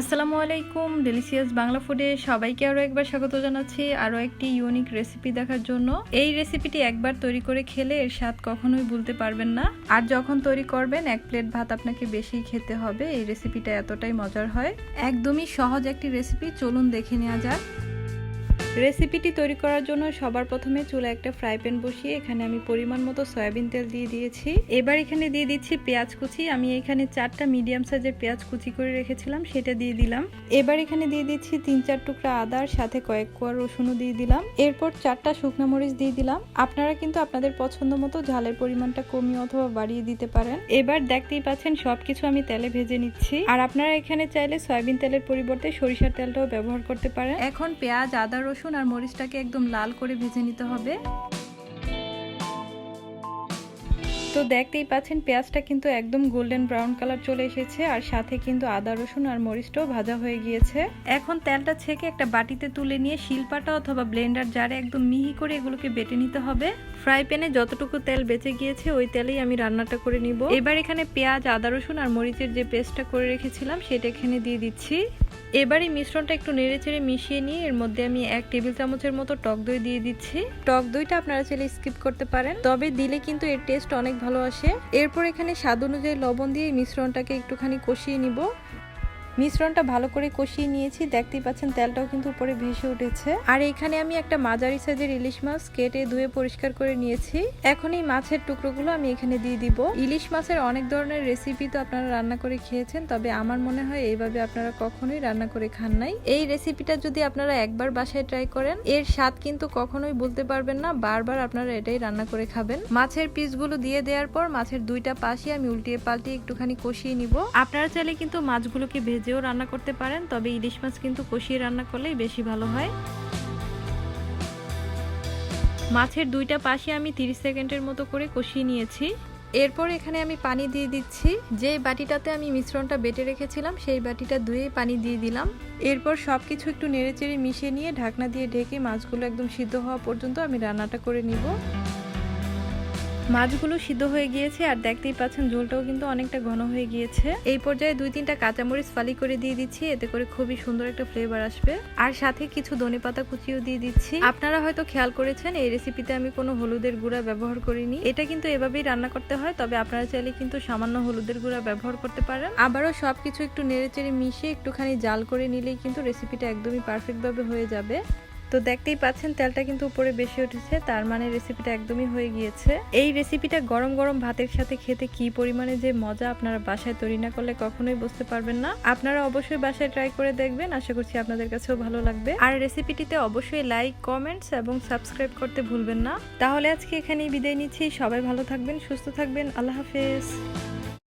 আসসালামু আলাইকুম ডেলিসিয়াস বাংলা ফুডে সবাইকে আরও একবার স্বাগত জানাচ্ছি আরও একটি ইউনিক রেসিপি দেখার জন্য। এই রেসিপিটি একবার তৈরি করে খেলে এর স্বাদ কখনোই ভুলতে পারবেন না। আর যখন তৈরি করবেন, এক প্লেট ভাত আপনাকে বেশি খেতে হবে। এই রেসিপিটা এতটাই মজার হয়। একদমই সহজ একটি রেসিপি চলুন দেখে নেওয়া যাক। রেসিপিটি তৈরি করার জন্য সবার প্রথমে চুলা একটা ফ্রাই প্যান বসিয়ে এখানে আমি পরিমাণ মতো সয়াবিন তেল দিয়ে দিয়েছি। এবার এখানে দিয়ে দিচ্ছি পেঁয়াজ কুচি। আমি এখানে চারটা মিডিয়াম সাইজের পেঁয়াজ কুচি করে রেখেছিলাম, সেটা দিয়ে দিলাম। এবার এখানে দিয়ে দিচ্ছি তিন চার টুকরা আদার, সাথে কয়েক কোয়া রসুনও দিয়ে দিলাম। এরপর চারটা শুকনো মরিচ দিয়ে দিলাম। আপনারা কিন্তু আপনাদের পছন্দ মতো ঝালের পরিমাণটা কমিয়ে অথবা বাড়িয়ে দিতে পারেন। এবার দেখতেই পাচ্ছেন সবকিছু আমি তেলে ভেজে নিচ্ছি। আর আপনারা এখানে চাইলে সয়াবিন তেলের পরিবর্তে সরিষার তেলটাও ব্যবহার করতে পারেন। এখন পেঁয়াজ, আদা, রসুন আর মরিচটাকে একদম লাল করে ভেজে নিতে হবে। তো দেখতেই পাচ্ছেন, পেঁয়াজটা কিন্তু একদম গোল্ডেন ব্রাউন কালার চলে এসেছে আর সাথে কিন্তু আদা, রসুন আর মরিচটাও ভাজা হয়ে গিয়েছে। এখন তেলটা ছেঁকে একটা বাটিতে তুলে নিয়ে শিলপাটা অথবা ব্লেন্ডার জারে একদম মিহি করে এগুলোকে বেটে নিতে হবে। ফ্রাই প্যানে যতটুকু তেল বেঁচে গিয়েছে, ওই তেলেই আমি রান্নাটা করে নিব। এবার এখানে পেঁয়াজ, আদা, রসুন আর মরিচের যে পেস্টটা করে রেখেছিলাম, সেটা এখানে দিয়ে দিচ্ছি। এবার এই মিশ্রণটা একটু নেড়ে চেড়ে মিশিয়ে নিয়ে এর মধ্যে আমি এক টেবিল চামচের মতো টক দই দিয়ে দিচ্ছি। টক দইটা আপনারা চাইলে স্কিপ করতে পারেন, তবে দিলে কিন্তু এর টেস্ট অনেক ভালো আসে। এরপর এখানে স্বাদ অনুযায়ী লবণ দিয়ে এই মিশ্রণটাকে একটুখানি কষিয়ে নিব। মিশ্রণটা ভালো করে কষিয়ে নিয়েছি। দেখতেই পাচ্ছেন তেলটাও কিন্তু উপরে ভেসে উঠেছে। আর এখানে আমি একটা মাঝারি সাইজের ইলিশ মাছ কেটে ধুয়ে পরিষ্কার করে নিয়েছি। এখন এই মাছের টুকরোগুলো আমি এখানে দিয়ে দিব। ইলিশ মাছের অনেক ধরনের রেসিপি তো আপনারা রান্না করে খেয়েছেন, তবে আমার মনে হয় এইভাবে আপনারা কখনোই রান্না করে খান নাই। এই রেসিপিটা যদি আপনারা একবার বাসায় ট্রাই করেন, এর স্বাদ কিন্তু কখনোই বলতে পারবেন না, বারবার আপনারা এটাই রান্না করে খাবেন। মাছের পিসগুলো দিয়ে দেওয়ার পর মাছের দুইটা পাশে আমি উল্টিয়ে পাল্টিয়ে একটুখানি কষিয়ে নিব। আপনারা চাইলে কিন্তু মাছগুলোকে ভেজেও রান্না করতে পারেন, তবে ইলিশ মাছ কিন্তু কষিয়ে রান্না করলেই বেশি ভালো হয়। মাছের দুইটা পাশে আমি 30 সেকেন্ডের মতো করে কষিয়ে নিয়েছি। এরপর এখানে আমি পানি দিয়ে দিচ্ছি। যে বাটিটাতে আমি মিশ্রণটা বেটে রেখেছিলাম, সেই বাটিটা ধুয়ে পানি দিয়ে দিলাম। এরপর সব কিছু একটু নেড়েচেড়ে মিশিয়ে নিয়ে ঢাকনা দিয়ে ঢেকে মাছগুলো একদম সিদ্ধ হওয়া পর্যন্ত আমি রান্নাটা করে নিব। মাছগুলো সিদ্ধ হয়ে গিয়েছে আর দেখতেই পাচ্ছেন ঝোলটাও কিন্তু অনেকটা ঘন হয়ে গিয়েছে। এই পর্যায়ে দুই তিনটা কাঁচামরিচ ফালি করে দিয়ে দিচ্ছি, এতে করে খুবই সুন্দর একটা ফ্লেভার আসবে। আর সাথে কিছু ধনে পাতা কুচিও দিয়ে দিচ্ছি। আপনারা হয়তো খেয়াল করেছেন, এই রেসিপিতে আমি কোনো হলুদের গুঁড়া ব্যবহার করিনি। এটা কিন্তু এভাবেই রান্না করতে হয়, তবে আপনারা চাইলে কিন্তু সামান্য হলুদের গুঁড়া ব্যবহার করতে পারেন। আবারও সবকিছু একটু নেড়েচেড়ে মিশিয়ে একটুখানি জাল করে নিলেই কিন্তু রেসিপিটা একদমই পারফেক্টভাবে হয়ে যাবে। তো দেখতেই পাচ্ছেন, তেলটা কিন্তু উপরে বেশি উঠেছে, তার মানে রেসিপিটা একদমই হয়ে গিয়েছে। এই রেসিপিটা গরম গরম ভাতের সাথে খেতে কি পরিমাণে যে মজা আপনারা বাসায় তৈরি না করলে কখনোই বুঝতে পারবেন না। আপনারা অবশ্যই বাসায় ট্রাই করে দেখবেন, আশা করছি আপনাদের কাছেও ভালো লাগবে। আর রেসিপিটিতে অবশ্যই লাইক কমেন্টস এবং সাবস্ক্রাইব করতে ভুলবেন না। তাহলে আজকে এখানেই বিদায় নিচ্ছি, সবাই ভালো থাকবেন, সুস্থ থাকবেন, আল্লাহ হাফেজ।